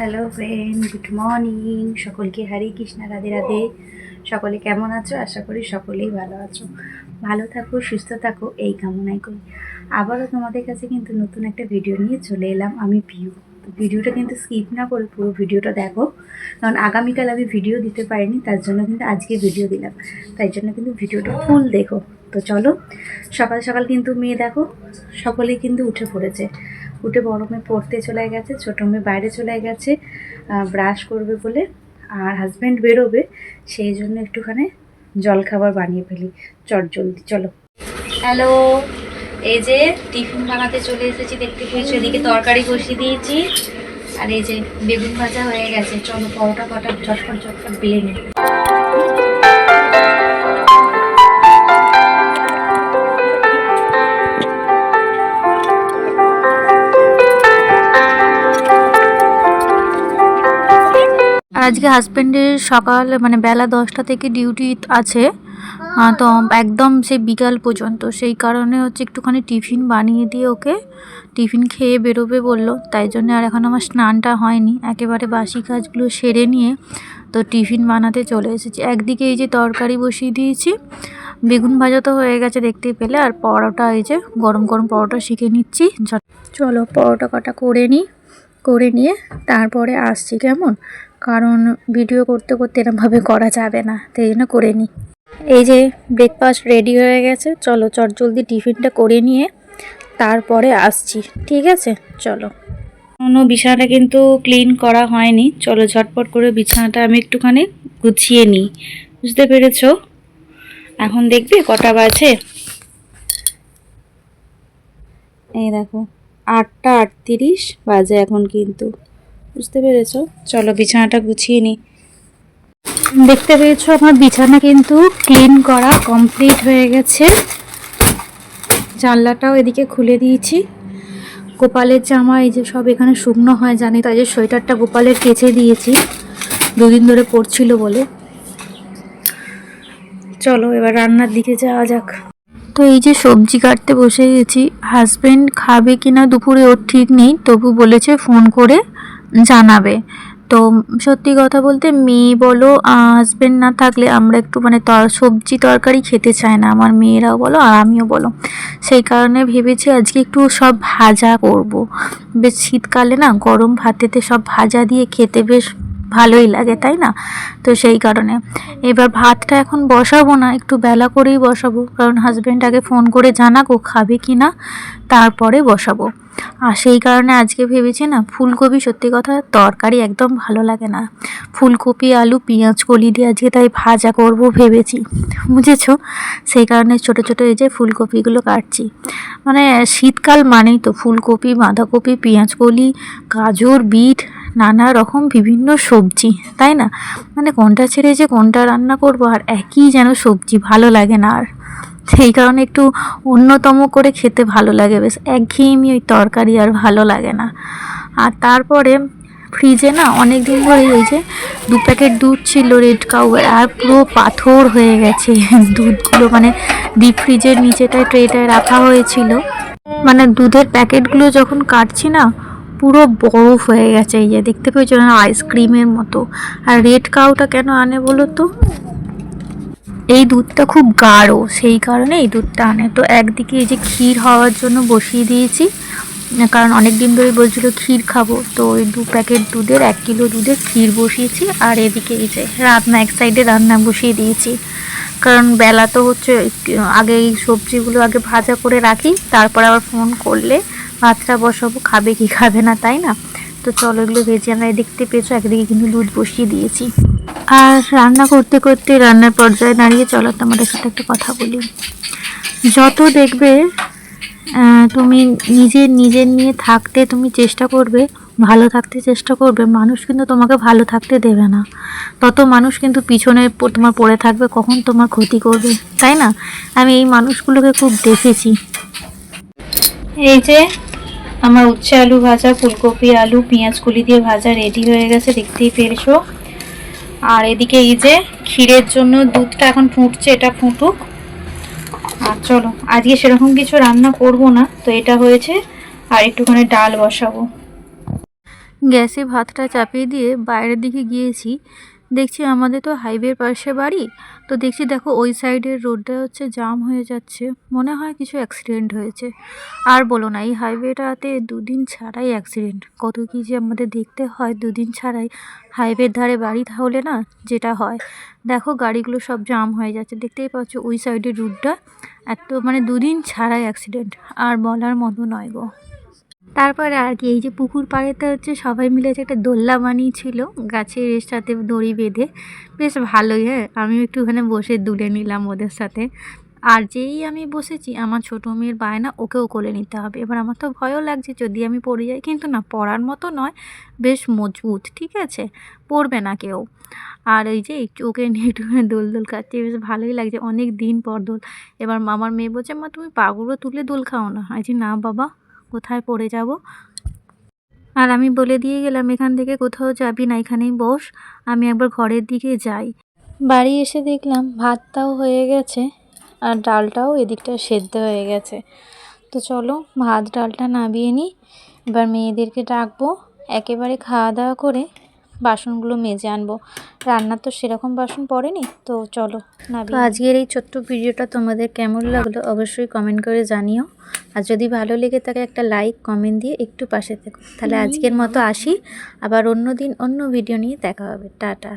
Friend good morning সকলকে হরে কৃষ্ণা, রাধে রাধে। সকলে কেমন আছো? আশা করি সকলেই ভালো আছো। ভালো থাকো, সুস্থ থাকো, এই কামনাই করি। আবারও তোমাদের কাছে কিন্তু নতুন একটা ভিডিও নিয়ে চলে এলাম আমি তো ভিডিওটা কিন্তু স্কিপ না করে পুরো ভিডিওটা দেখো। কারণ আগামীকাল আমি ভিডিও দিতে পারিনি, তার জন্য কিন্তু আজকে ভিডিও দিলাম। তাই জন্য কিন্তু ভিডিওটা ফুল দেখো। তো চলো, সকাল সকাল কিন্তু মেয়ে দেখো, সকলেই কিন্তু উঠে পড়েছে। উঠে বড় মেয়ে পড়তে চলে গেছে, ছোটো মেয়ে বাইরে চলে গেছে ব্রাশ করবে বলে, আর হাজব্যান্ড বেরোবে, সেই জন্য একটুখানি জলখাবার বানিয়ে ফেলি। চট জলদি, চলো। হ্যালো এই যে টিফিন বানাতে চলে এসেছি, দেখতে পেয়েছি, এদিকে তরকারি বসিয়ে দিয়েছি। আর এই যে বেগুন ভাজা হয়ে গেছে, চলো পরোটা কটা ঝটফট ঝটফট বেলে নিই। আজকে হাজব্যান্ডের সকাল মানে বেলা দশটা থেকে ডিউটি আছে। তো একদম সেই বিকাল পর্যন্ত। সেই কারণে হচ্ছে একটুখানি টিফিন বানিয়ে দিয়ে ওকে টিফিন খেয়ে বেরোবে বলল। তাই জন্য আর এখন আমার স্নানটা হয়নি। একেবারে বাসি কাজগুলো সেরে নিয়ে তো টিফিন বানাতে চলে এসেছি। একদিকে এই যে তরকারি বসিয়ে দিয়েছি, বেগুন ভাজা তো হয়ে গেছে দেখতেই পেলে। আর পরোটা এই যে গরম গরম পরোটা শিখে নিচ্ছি। চলো পরোটা কটা করে নিই, করে নিয়ে তারপরে আসছি। কেমন? কারণ ভিডিও করতে করতে এরমভাবে করা যাবে না, তাই জন্য করে নিই এই যে ব্রেকফাস্ট রেডি হয়ে গেছে, চলো চট জলদি টিফিনটা করে নিয়ে তারপরে আসছি, ঠিক আছে? চলো। কোনো বিছানাটা কিন্তু ক্লিন করা হয়নি, চলো ঝটপট করে বিছানাটা আমি একটুখানি গুছিয়ে নিই, বুঝতে পেরেছ? এখন দেখবে কটা বাজে? এই দেখো, আটটা আটত্রিশ বাজে এখন কিন্তু। বুঝতে পেরেছ? চলো বিছানাটা গুছিয়ে নিই দেখতে পেয়েছ আমার বিছানা কিন্তু ক্লিন করা কমপ্লিট হয়ে গেছে। জানলাটাও এদিকে খুলে দিয়েছি। গোপালের জামা এই যে সব এখানে শুকনো হয়, জানি তাই যে সোয়েটারটা গোপালের কেচে দিয়েছি। দুদিন ধরে পড়ছিল বলে। চলো এবার রান্নার দিকে যাওয়া যাক। তো এই যে সবজি কাটতে বসে গেছি। হাজবেন্ড খাবে কিনা দুপুরে ওর ঠিক নেই, তবু বলেছে ফোন করে। জানাবে। তো সত্যি কথা বলতে মেয়ে বলো হাজবেন্ড না থাকলে আমরা একটু মানে সবজি তরকারি খেতে চায় না। আমার মেয়েরাও বলো আর আমিও বলো। সেই কারণে ভেবেছি আজকে একটু সব ভাজা করব। বেশ শীতকালে না গরম ভাতেতে সব ভাজা দিয়ে খেতে বেশ ভালোই লাগে, তাই না? তো সেই কারণে। এবার ভাতটা এখন বসাবো না, একটু বেলা করেই বসাবো। কারণ হাজব্যান্ড আগে ফোন করে জানাকো খাবে কি না তারপরে বসাবো। আর সেই কারণে আজকে ভেবেছি না, ফুলকপি সত্যি কথা তরকারি একদম ভালো লাগে না। ফুলকপি, আলু, পেঁয়াজ, কলি দিয়ে আজকে তাই ভাজা করব ভেবেছি। বুঝেছ? সেই কারণে ছোট ছোট এই যে ফুলকপিগুলো কাটছি। মানে শীতকাল মানেই তো ফুলকপি, বাঁধাকপি, পেঁয়াজ, কলি, গাজর, বিট, নানা রকম বিভিন্ন সবজি, তাই না? মানে কোনটা ছেড়ে যে কোনটা রান্না করব আর একই যেন সবজি, ভালো লাগে না আর। সেই কারণে একটু অন্যতম করে খেতে ভালো লাগে বেশ। একঘেয়েমি ওই তরকারি আর ভালো লাগে না। আর তারপরে ফ্রিজে না অনেক দিন ধরে এই যে দু প্যাকেট দুধ ছিল রেড কাউয়ের আর পুরো পাথর হয়ে গেছে। দুধগুলো মানে ডিপ ফ্রিজের নিচেটায় ট্রেটায় রাখা হয়েছিল। মানে দুধের প্যাকেটগুলো যখন কাটছি না, পুরো বরফ হয়ে গেছে। এই যে দেখতে পেয়েছ না আইসক্রিমের মতো। আর রেড কাউটা কেন আনে বলো তো? এই দুধটা খুব গাঢ়, সেই কারণে এই দুধটা আনে। তো একদিকে এই যে ক্ষীর হওয়ার জন্য বসিয়ে দিয়েছি, কারণ অনেক দিন ধরে বলছিল ক্ষীর খাব। তো ওই দু প্যাকেট দুধের, এক কিলো দুধের ক্ষীর বসিয়েছি, আর এদিকে এই যে রান্না, এক সাইডে রান্না বসিয়ে দিয়েছি। কারণ বেলা তো হচ্ছে, আগে এই সবজিগুলো আগে ভাজা করে রাখি, তারপর আবার ফোন করলে ভাতটা বসাবো, খাবে কি খাবে না, তাই না? তো চলো এগুলো ভেজে আমরা দেখতে পেয়েছ একদিকে কিন্তু দুধ বসিয়ে দিয়েছি। আর রান্না করতে করতে রান্নার পর্যায়ে দাঁড়িয়ে চলো তোমাদের সাথে একটা কথা বলি। যত দেখবে তুমি নিজের নিজের নিয়ে থাকতে তুমি চেষ্টা করবে, ভালো থাকতে চেষ্টা করবে, মানুষ কিন্তু তোমাকে ভালো থাকতে দেবে না। তত মানুষ কিন্তু পিছনে তোমার পড়ে থাকবে, কখন তোমার ক্ষতি করবে, তাই না? আমি এই মানুষগুলোকে খুব দেখেছি। এই যে, আমার উচ্ছে আলু ভাজা, ফুলকপি আলু, পেঁয়াজ কুলি দিয়ে ভাজা রেডি হয়ে গেছে, দেখতেই পেরেছ? আর এদিকে এই যে ক্ষীরের জন্য দুধটা এখন ফুটছে, এটা ফুটুক। আর চলো, আজকে সেরকম কিছু রান্না করব না, তো এটা হয়েছে, আর একটুখানি ডাল বসাবো। গ্যাসে ভাতটা চাপিয়ে দিয়ে বাইরের দিকে গিয়েছি দেখছি আমাদের তো হাইওয়ের পাশে বাড়ি। তো দেখছি দেখো ওই সাইডের রোডটা হচ্ছে জাম হয়ে যাচ্ছে। মনে হয় কিছু অ্যাক্সিডেন্ট হয়েছে। আর বলো না, এই হাইওয়েটাতে দুদিন ছাড়াই অ্যাক্সিডেন্ট কত কী যে আমাদের দেখতে হয়, দুদিন ছাড়াই। হাইওয়ের ধারে বাড়ি তাহলে না, যেটা হয়। দেখো গাড়িগুলো সব জাম হয়ে যাচ্ছে। দেখতেই পাচ্ছ ওই সাইডের রুটটা এত মানে দুদিন ছাড়াই অ্যাক্সিডেন্ট আর বলার মতো নয় গো। তারপরে আর কি, এই যে পুকুর পাড়েতে হচ্ছে সবাই মিলে যে একটা দোল্লা বানিয়েছিল, গাছের সাথে দড়ি বেঁধে, বেশ ভালোই হ্যাঁ। আমিও একটু ওখানে বসে দুলে নিলাম ওদের সাথে। আর যেই আমি বসেছি, আমার ছোটো মেয়ের বায়না ওকেও কোলে নিতে হবে। এবার আমার তো ভয়ও লাগছে, যদি আমি পড়ে যাই, কিন্তু না, পড়ার মতো নয়, বেশ মজবুত, ঠিক আছে? পড়বে না কেউ। আর ওই যে একটু ওকে নিয়ে একটু দোল দোল খাচ্ছে, বেশ ভালোই লাগছে, অনেক দিন পর দোল। এবার আমার মেয়ে বলছে, মা, তুমি পাগুলো তুলে দোল খাও না। আছি না বাবা। কোথায় পড়ে যাব? আর আমি বলে দিয়ে গেলাম, এখান থেকে কোথাও যাবি না, এখানেই বস, আমি একবার ঘরের দিকে যাই। বাড়ি এসে দেখলাম, ভাতটাও হয়ে গেছে আর ডালটাও এদিকটা সেদ্ধ হয়ে গেছে। তো চলো, ভাত, ডালটা নামিয়ে নিই। এবার মেয়েদেরকে ডাকবো, একেবারে খাওয়া দাওয়া করে বাসনগুলো মেজে আনব। রান্না তো সেরকম বাসন পড়েনি তো চলো না তো আজকের এই ছোট্ট ভিডিওটা তোমাদের কেমন লাগল অবশ্যই কমেন্ট করে জানিও। আর যদি ভালো লেগে থাকে একটা লাইক কমেন্ট দিয়ে একটু পাশে থেকো। তাহলে আজকের মতো আসি। আবার অন্য দিন অন্য ভিডিও নিয়ে দেখা হবে। টাটা।